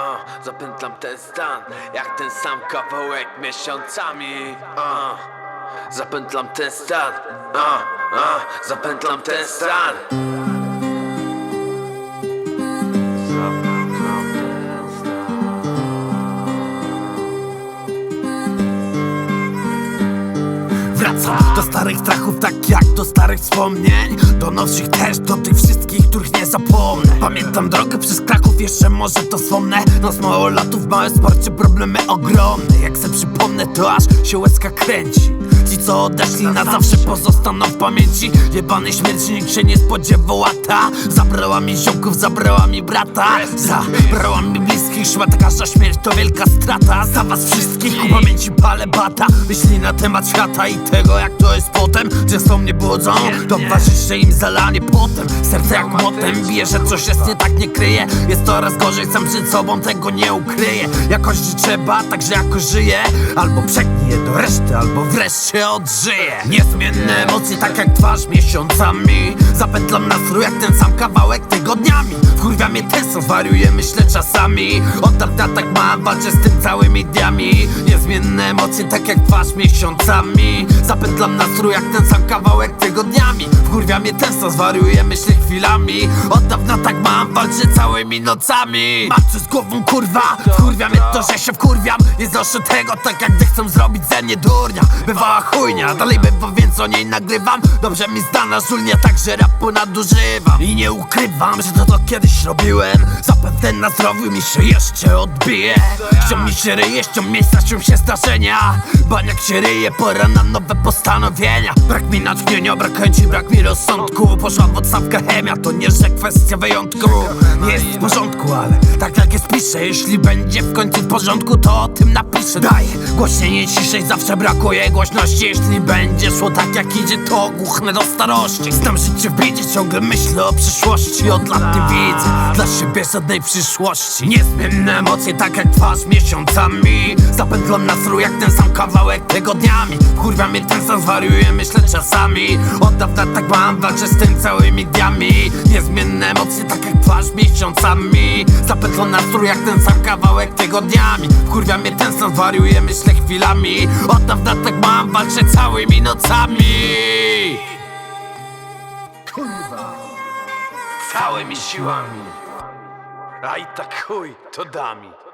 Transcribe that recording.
uh, zapętlam ten stan Jak ten sam kawałek miesiącami. Uh, Zapętlam ten stan. Uh, uh, Zapętlam ten stan Wracam do starych strachów, tak jak do starych wspomnień. Do nowszych też, do tych wszystkich, których nie zapomnę. Pamiętam drogę przez Kraków, jeszcze może to wspomnę. No z mało latów, małe sporcie, problemy ogromne. Jak se przypomnę, to aż się łezka kręci. Ci co odeszli na zawsze pozostaną w pamięci. Jebany śmierci, się nie spodziewał, a ta Zabrała mi ziomków, zabrała mi brata. Zabrała mi bliskich, szła każda śmierć to wielka strata. Za was wszystkich ku pamięci palę bata. Myśli na temat świata i tego jak to jest potem. Często mnie budzą, towarzyszę im zalanie potem. Serce jak młotem bije, że coś jest nie tak nie kryje. Jest coraz gorzej, sam przed sobą tego nie ukryję. Jakoś trzeba, także jakoś żyję. Albo przeknij je do reszty, albo wreszcie odżyję. Niezmienne emocje, tak jak twarz miesiącami. Zapętlam nastrój jak ten sam kawałek tygodniami. Wkurwia mnie zwariuję, myślę czasami Od dawna tak mam, walczę z tym całymi dniami. Niezmienne emocje, tak jak twarz miesiącami Zapętlam nastrój jak ten sam kawałek tygodniami. Wkurwia mnie tensą, zwariuję, myślę chwilami. Od dawna tak mam, walczę całymi nocami. Maczę z głową kurwa, wkurwia mnie to, że się wkurwiam. Nie znoszę tego, tak jak gdy chcą zrobić ze mnie durnia. Bywała chujnia, dalej bywa, więc o niej nagrywam. Dobrze mi zdana żulnia, także rapu nadużywam. I nie ukrywam, że to to kiedyś robiłem Zapewne na zdrowiu mi się jeszcze odbije. Ścią mi się ryje, ścią miejsca, ścią się zdarzenia. Baniak się ryje, pora na nowe postanowienia. Brak mi natchnienia, brak chęci, brak mi rozsądku. Poszła w odstawkę chemia, to nie, że kwestia wyjątku. Nie jest w porządku, ale tak jak jest piszę. Jeśli będzie w końcu w porządku, to o tym napiszę. Daję głośniej, ciszej, zawsze brakuje głośności. Jeśli będzie szło tak jak idzie, to głuchnę do starości. Znam życie w ciągle myślę o przyszłości. Od lat nie widzę dla siebie żadnej przyszłości. Niezmienne emocje, tak jak twarz miesiącami. Zapętlam nastrój jak ten sam kawałek tygodniami. Kurwa mnie ten sam zwariuje, myślę czasami. Od dawna tak mam, walczę z tym całymi dniami. Niezmienne emocje, tak jak twarz miesiącami. Zapętlam nastrój jak ten sam kawałek tygodniami Kurwa mnie ten sam zwariuje, myślę chwilami. Od dawna tak mam, walczę całymi nocami. Kurwa. Całymi siłami. A i tak chuj, to dami